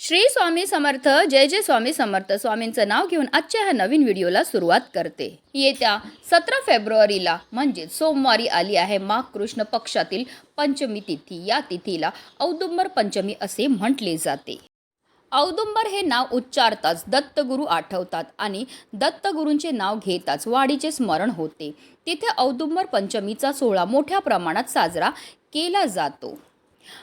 श्री स्वामी समर्थ जय जय स्वामी समर्थ. स्वामींचं नाव घेऊन आजच्या ह्या नवीन व्हिडिओला सुरुवात करते. येत्या सतरा फेब्रुवारीला म्हणजेच सोमवारी आली आहे माघ कृष्ण पक्षातील पंचमी तिथी. या तिथीला औदुंबर पंचमी असे म्हटले जाते. औदुंबर हे नाव उच्चारताच दत्तगुरू आठवतात आणि दत्तगुरूंचे नाव घेताच वाडीचे स्मरण होते. तिथे औदुंबर पंचमीचा सोहळा मोठ्या प्रमाणात साजरा केला जातो.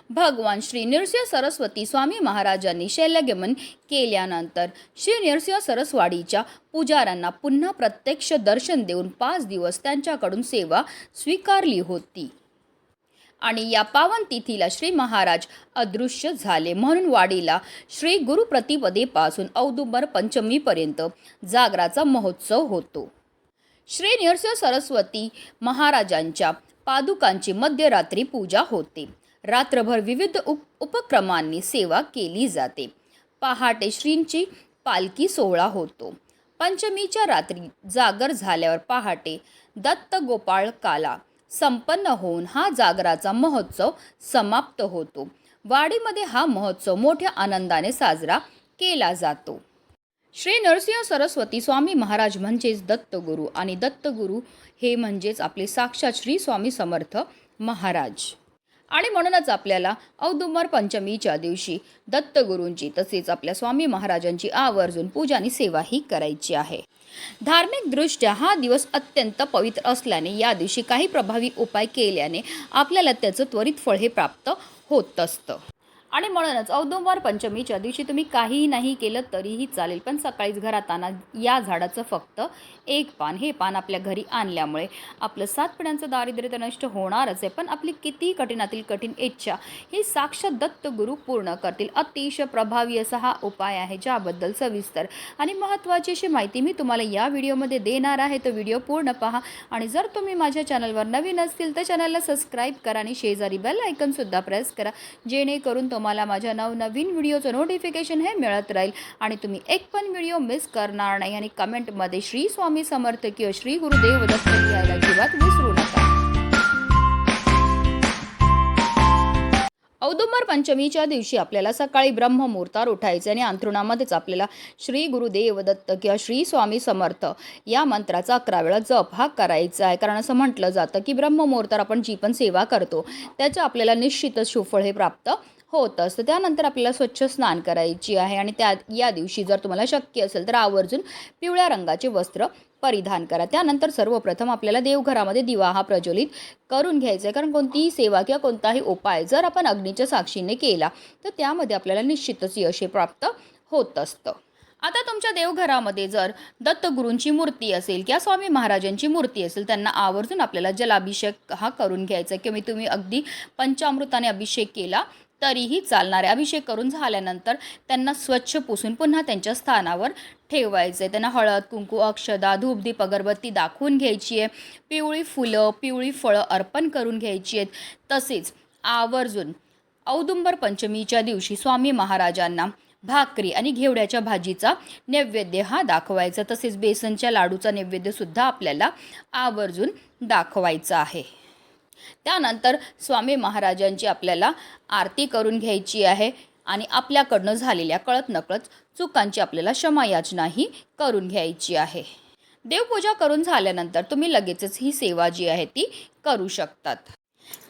भगवान श्री नृसिंह सरस्वती स्वामी महाराजांनी शैल्यगमन केल्यानंतर श्री नृसिंह सरस्वाडीच्या पुजाऱ्यांना पुन्हा प्रत्यक्ष दर्शन देऊन पाच दिवस त्यांच्याकडून सेवा स्वीकारली होती. आणि या पावन तिथीला श्री महाराज अदृश्य झाले. म्हणून वाडीला श्री गुरुप्रतिपदेपासून औदुंबर पंचमीपर्यंत जागराचा महोत्सव होतो. श्री नृसिंह सरस्वती महाराजांच्या पादुकांची मध्यरात्री पूजा होते. रात्रभर विविध उप उपक्रमांनी सेवा केली जाते. पहाटे श्रींची पालखी सोहळा होतो. पंचमीच्या रात्री जागर झाल्यावर पहाटे दत्त गोपाळ काला संपन्न होऊन हा जागराचा महोत्सव समाप्त होतो. वाडीमध्ये हा महोत्सव मोठ्या आनंदाने साजरा केला जातो. श्री नरसिंह सरस्वती स्वामी महाराज म्हणजेच दत्तगुरू आणि दत्तगुरू हे म्हणजेच आपले साक्षात श्री स्वामी समर्थ महाराज. आणि म्हणूनच आपल्याला औदुंबर पंचमीच्या दिवशी दत्तगुरूंची तसेच आपल्या स्वामी महाराजांची आवर्जून पूजा आणि सेवाही करायची आहे. धार्मिकदृष्ट्या हा दिवस अत्यंत पवित्र असल्याने या दिवशी काही प्रभावी उपाय केल्याने आपल्याला त्याचं त्वरित फळ हे प्राप्त होत असतं. आणि म्हणूनच औदुंबर पंचमीच्या दिवशी तुम्ही काहीही नाही केलं तरीही चालेल. पण सकाळीच घरात आणा. या झाडाचं फक्त एक पान. हे पान आपल्या घरी आणल्यामुळे आपलं सात पिढ्यांचं दारिद्र्य तर नष्ट होणारच आहे. पण आपली किती कठीणातील कठीण इच्छा ही साक्षात दत्त गुरु पूर्ण करतील. अतिशय प्रभावी असा हा उपाय आहे ज्याबद्दल सविस्तर आणि महत्त्वाची अशी माहिती मी तुम्हाला या व्हिडिओमध्ये देणार आहे. तो व्हिडिओ पूर्ण पहा. आणि जर तुम्ही माझ्या चॅनलवर नवीन असतील तर चॅनलला सबस्क्राईब करा आणि शेजारी बेल आयकनसुद्धा प्रेस करा. जेणेकरून तुम्हाला तुम्हाला माझ्या नवनवीन व्हिडिओचं नोटिफिकेशन हे मिळत राहील. आणि तुम्ही एक पण व्हिडिओ मिस करणार नाही आणि कमेंटमध्ये श्री स्वामी समर्थ किंवा श्री गुरुदेव दत्त लिहायला अजिबात विसरू नका. औदुंबर पंचमीच्या दिवशी आपल्याला सकाळी ब्रह्ममुहूर्तावर उठायचे आणि अंथरुणामध्येच आपल्याला श्री गुरुदेव दत्त किंवा श्री स्वामी समर्थ या मंत्राचा अकरा वेळा जप हा करायचा आहे. कारण असं म्हटलं जातं की ब्रह्ममुहूर्तावर आपण जी पण सेवा करतो त्याचं आपल्याला निश्चितच सुफळ हे प्राप्त होत असतं त्यानंतर आपल्याला स्वच्छ स्नान करायची आहे आणि त्या या दिवशी जर तुम्हाला शक्य असेल तर आवर्जून पिवळ्या रंगाचे वस्त्र परिधान करा. त्यानंतर सर्वप्रथम आपल्याला देवघरामध्ये दिवा हा प्रज्वलित करून घ्यायचा आहे. कारण कोणतीही सेवा किंवा कोणताही उपाय जर आपण अग्नीच्या साक्षीने केला तर त्यामध्ये आपल्याला निश्चितच यश प्राप्त होत असतं. आता तुमच्या देवघरामध्ये जर दत्तगुरूंची मूर्ती असेल किंवा स्वामी महाराजांची मूर्ती असेल त्यांना आवर्जून आपल्याला जलाभिषेक हा करून घ्यायचा किंवा तुम्ही अगदी पंचामृताने अभिषेक केला तरीही चालणारे. अभिषेक करून झाल्यानंतर त्यांना स्वच्छ पुसून पुन्हा त्यांच्या स्थानावर ठेवायचे. त्यांना हळद कुंकू अक्षदा धूपदीप अगरबत्ती दाखवून घ्यायची आहे. पिवळी फुलं पिवळी फळं अर्पण करून घ्यायची आहेत. तसेच आवर्जून औदुंबर पंचमीच्या दिवशी स्वामी महाराजांना भाकरी आणि घेवड्याच्या भाजीचा नैवेद्य हा दाखवायचा. तसेच बेसनच्या लाडूचा नैवेद्यसुद्धा आपल्याला आवर्जून दाखवायचा आहे. त्यानंतर स्वामी महाराजांची आपल्याला आरती करून घ्यायची आहे आणि आपल्याकडनं झालेल्या कळत नकळत चुकांची आपल्याला क्षमायाचनाही करून घ्यायची आहे. देवपूजा करून झाल्यानंतर तुम्ही लगेचच ही सेवा जी आहे ती करू शकतात.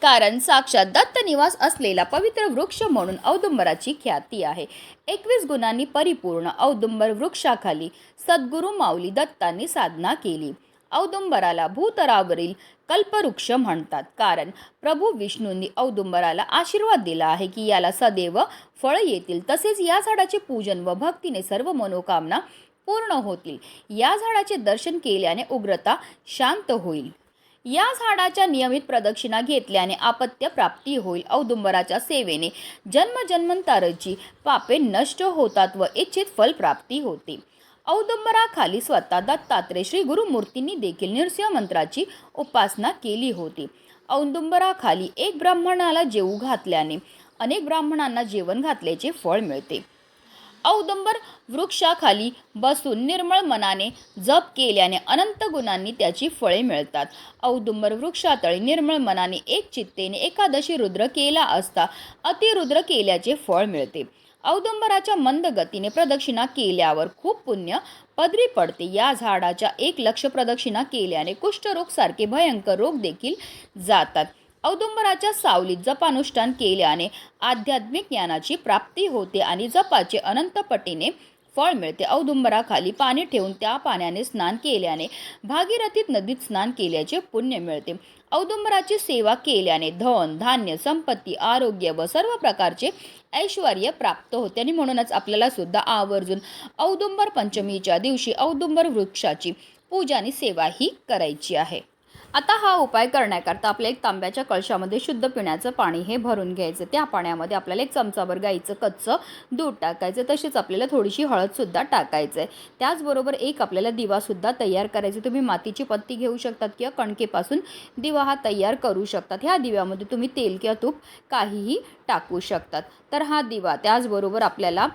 कारण साक्षात दत्त निवास असलेला पवित्र वृक्ष म्हणून औदुंबराची ख्याती आहे. एकवीस गुणांनी परिपूर्ण औदुंबर वृक्षाखाली सद्गुरू माऊली दत्तांनी साधना केली. औदुंबराला भूतरावरील कल्पवृक्ष म्हणतात. कारण प्रभू विष्णूंनी औदुंबराला आशीर्वाद दिला आहे की याला सदैव फळ येतील. तसेच या झाडाचे पूजन व भक्तीने सर्व मनोकामना पूर्ण होतील. या झाडाचे दर्शन केल्याने उग्रता शांत होईल. या झाडाच्या नियमित प्रदक्षिणा घेतल्याने आपत्य प्राप्ती होईल. औदुंबराच्या सेवेने जन्मजन्मांतराची पापे नष्ट होतात व इच्छित फल प्राप्ती होते. औदुंबराखाली स्वतः दत्तात्रय श्री गुरुमूर्तींनी देखील नृसिंह मंत्राची उपासना केली होती. औदुंबराखाली एक ब्राह्मणाला जेवू घातल्याने अनेक ब्राह्मणांना जेवण घातल्याचे फळ मिळते. औदुंबर वृक्षाखाली बसून निर्मळ मनाने जप केल्याने अनंत गुणांनी त्याची फळे मिळतात. औदुंबर वृक्षातळी निर्मळ मनाने एक चित्तेने एकादशी रुद्र केला असता अतिरुद्र केल्याचे फळ मिळते. औदुंबराच्या मंद गतीने प्रदक्षिणा केल्यावर खूप पुण्य पदरी पडते. या झाडाच्या एक लक्ष प्रदक्षिणा केल्याने कुष्ठरोग सारखे भयंकर रोग देखील जातात. औदुंबराच्या सावलीत जपानुष्ठान केल्याने आध्यात्मिक ज्ञानाची प्राप्ती होते आणि जपाचे अनंत पटीने फळ मिळते. औदुंबराखाली पाणी ठेवून त्या पाण्याने स्नान केल्याने भागीरथीत नदीत स्नान केल्याचे पुण्य मिळते. औदुंबराची सेवा केल्याने धन धान्य संपत्ती आरोग्य व सर्व प्रकारचे ऐश्वर प्राप्त होते आणि म्हणूनच आपल्याला सुद्धा आवर्जून औदुंबर पंचमीच्या दिवशी औदुंबर वृक्षाची पूजा आणि सेवा ही करायची आहे. आता हा उपाय करण्याकरता आपल्या एक तांब्याच्या कळशामध्ये शुद्ध पिण्याचं पाणी हे भरून घ्यायचं. त्या पाण्यामध्ये आपल्याला एक चमचाभर गाईचं कच्चं दूध टाकायचं. तसेच आपल्याला थोडीशी हळदसुद्धा टाकायचं आहे त्याचबरोबर एक आपल्याला दिवासुद्धा तयार करायचे. तुम्ही मातीची पत्ती घेऊ शकतात किंवा कणकेपासून दिवा हा तयार करू शकतात. ह्या दिव्यामध्ये तुम्ही तेल किंवा तूप काहीही टाकू शकतात. तर हा दिवा त्याचबरोबर आपल्याला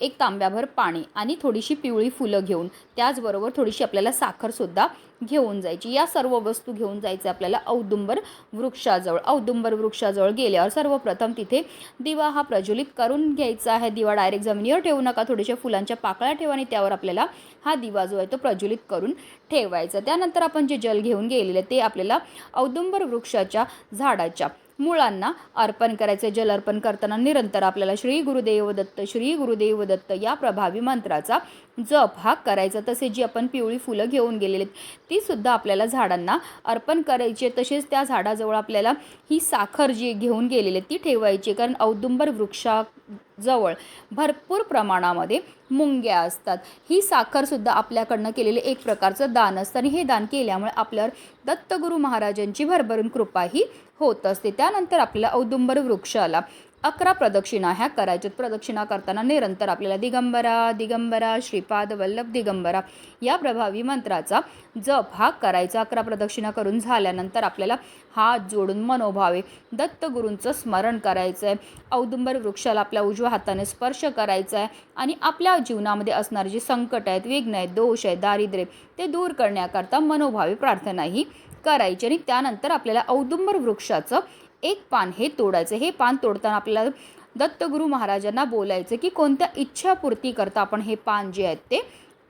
एक तांब्याभर पाणी आणि थोडीशी पिवळी फुलं घेऊन त्याचबरोबर थोडीशी आपल्याला साखरसुद्धा घेऊन जायची. या सर्व वस्तू घेऊन जायचे आपल्याला औदुंबर वृक्षाजवळ. औदुंबर वृक्षाजवळ गेल्यावर सर्वप्रथम तिथे दिवा हा प्रज्वलित करून घ्यायचा आहे. दिवा डायरेक्ट जमिनीवर ठेवू नका. थोड्याशा फुलांच्या पाकळ्या ठेवा आणि त्यावर आपल्याला हा दिवा जो आहे तो प्रज्वलित करून ठेवायचा. त्यानंतर आपण जे जल घेऊन गेलेले ते आपल्याला औदुंबर वृक्षाच्या झाडाच्या मुळांना अर्पण करायचे जल अर्पण करताना निरंतर आपल्याला श्री गुरुदेव दत्त श्री गुरुदेव दत्त या प्रभावी मंत्राचा जप हा करायचा. तसे जी आपण पिवळी फुलं घेऊन गेलेली ती सुद्धा आपल्याला झाडांना अर्पण करायची तसेच त्या झाडाजवळ आपल्याला ही साखर जी घेऊन गेलेली ती ठेवायची कारण औदुंबर वृक्षाजवळ भरपूर प्रमाणामध्ये मुंग्या असतात. ही साखरसुद्धा आपल्याकडनं केलेले एक प्रकारचं दान असतं. आणि हे दान केल्यामुळे आपल्यावर दत्तगुरू महाराजांची भरभरून कृपाही होत असते. त्यानंतर आपल्याला औदुंबर वृक्षाला अकरा प्रदक्षिणा ह्या करायच्यात. प्रदक्षिणा करताना निरंतर आपल्याला दिगंबरा दिगंबरा श्रीपाद वल्लभ दिगंबरा या प्रभावी मंत्राचा जप हा करायचा. अकरा प्रदक्षिणा करून झाल्यानंतर आपल्याला हात जोडून मनोभावे दत्तगुरूंचं स्मरण करायचं आहे औदुंबर वृक्षाला आपल्या उजव्या हाताने स्पर्श करायचा आहे आणि आपल्या जीवनामध्ये असणारे जे संकट आहेत विघ्न आहेत दोष आहेत दारिद्र्य ते दूर करण्याकरता मनोभावे प्रार्थनाही करायची आणि त्यानंतर आपल्याला औदुंबर वृक्षाचं एक पान हे तोडायचं. हे पान तोडताना आपल्याला दत्तगुरू महाराजांना बोलायचं की कोणत्या इच्छापूर्ती करता आपण हे पान जे आहेत ते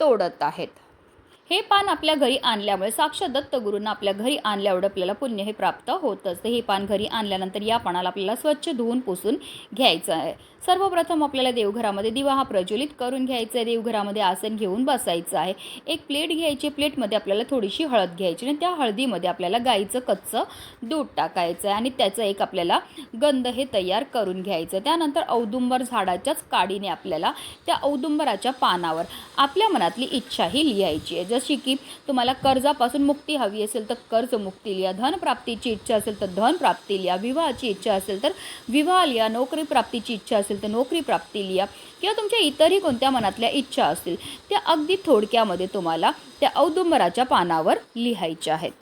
तोडत आहेत. हे पान आपल्या घरी आणल्यामुळे साक्षात दत्तगुरूंना आपल्या घरी आणल्यावर आपल्याला पुण्य हे प्राप्त होत असते हे पान घरी आणल्यानंतर या पानाला आपल्याला स्वच्छ धुवून पुसून घ्यायचं आहे. सर्वप्रथम आपल्याला देवघरामध्ये दिवा हा प्रज्वलित करून घ्यायचा आहे. देवघरामध्ये आसन घेऊन बसायचं आहे. एक प्लेट घ्यायची प्लेटमध्ये आपल्याला थोडीशी हळद घ्यायची आणि त्या हळदीमध्ये आपल्याला गाईचं कच्चं दूध टाकायचं आहे आणि त्याचं एक आपल्याला गंध हे तयार करून घ्यायचं त्यानंतर औदुंबर झाडाच्याच काडीने आपल्याला त्या औदुंबराच्या पानावर आपल्या मनातली इच्छा ही लिहायची आहे. जशी की तुम्हाला कर्जापासून मुक्ती हवी असेल तर कर्ज मुक्ती लिहा. धनप्राप्तीची इच्छा असेल तर धन प्राप्ती लिहा. विवाहाची इच्छा असेल तर विवाह लिहा. नोकरी प्राप्तीची इच्छा असेल तर नोकरी प्राप्ती लिहा किंवा तुमच्या इतरही कोणत्या मनातल्या इच्छा असतील त्या अगदी थोडक्यामध्ये तुम्हाला त्या औदुंबराच्या पानावर लिहायच्या आहेत.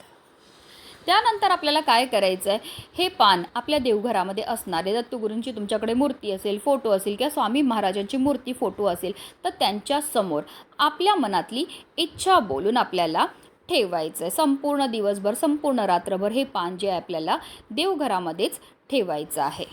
त्यानंतर आपल्याला काय करायचं आहे हे पान आपल्या देवघरामध्ये असणारे दत्तगुरूंची तुमच्याकडे मूर्ती असेल फोटो असेल किंवा स्वामी महाराजांची मूर्ती फोटो असेल तर त्यांच्यासमोर आपल्या मनातली इच्छा बोलून आपल्याला ठेवायचं आहे संपूर्ण दिवसभर संपूर्ण रात्रभर हे पान जे आहे आपल्याला देवघरामध्येच ठेवायचं आहे.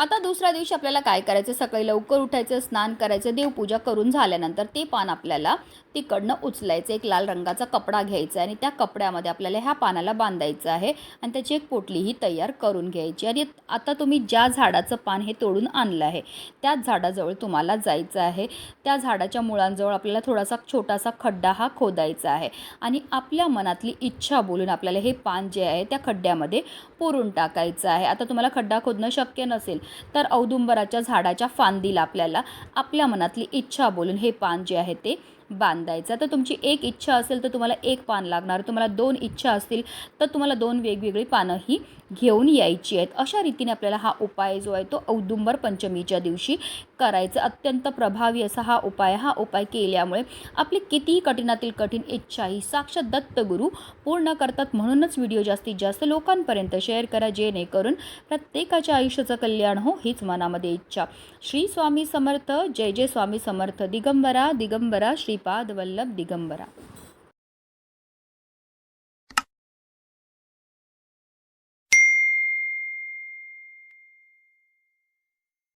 आता दुसऱ्या दिवशी आपल्याला काय करायचं? सकाळी लवकर उठायचं स्नान करायचं देवपूजा करून झाल्यानंतर ते पान आपल्याला तिकडनं उचलायचं. एक लाल रंगाचा कपडा घ्यायचा आहे आणि त्या कपड्यामध्ये आपल्याला ह्या पानाला बांधायचं आहे आणि त्याची एक पोटलीही तयार करून घ्यायची. आणि आता तुम्ही ज्या झाडाचं पान हे तोडून आणलं आहे त्याच झाडाजवळ तुम्हाला जायचं आहे. त्या झाडाच्या मुळांजवळ आपल्याला थोडासा छोटासा खड्डा हा खोदायचा आहे आणि आपल्या मनातली इच्छा बोलून आपल्याला हे पान जे आहे त्या खड्ड्यामध्ये पुरून टाकायचं आहे. आता तुम्हाला खड्डा खोदणं शक्य नसेल तर औदुंबराच्या झाडाच्या फांदीला आपल्याला आपल्या मनातली इच्छा बोलून हे पान जे आहे ते बांधायचं. तर तुमची एक इच्छा असेल तर तुम्हाला एक पान लागणार. तुम्हाला दोन इच्छा असतील तर तुम्हाला दोन वेगवेगळी पानं ही घेऊन यायची आहेत. अशा रीतीने आपल्याला हा उपाय जो आहे तो औदुंबर पंचमीच्या दिवशी करायचं अत्यंत प्रभावी असा हा उपाय हा उपाय केल्यामुळे आपली कितीही कठीणातील कठीण इच्छा ही साक्षात दत्तगुरू पूर्ण करतात म्हणूनच व्हिडिओ जास्तीत जास्त लोकांपर्यंत शेअर करा जेणेकरून प्रत्येकाच्या आयुष्याचं कल्याण हो हीच मनामध्ये इच्छा. श्री स्वामी समर्थ जय जय स्वामी समर्थ दिगंबरा दिगंबरा श्रीपाद वल्लभ दिगंबरा.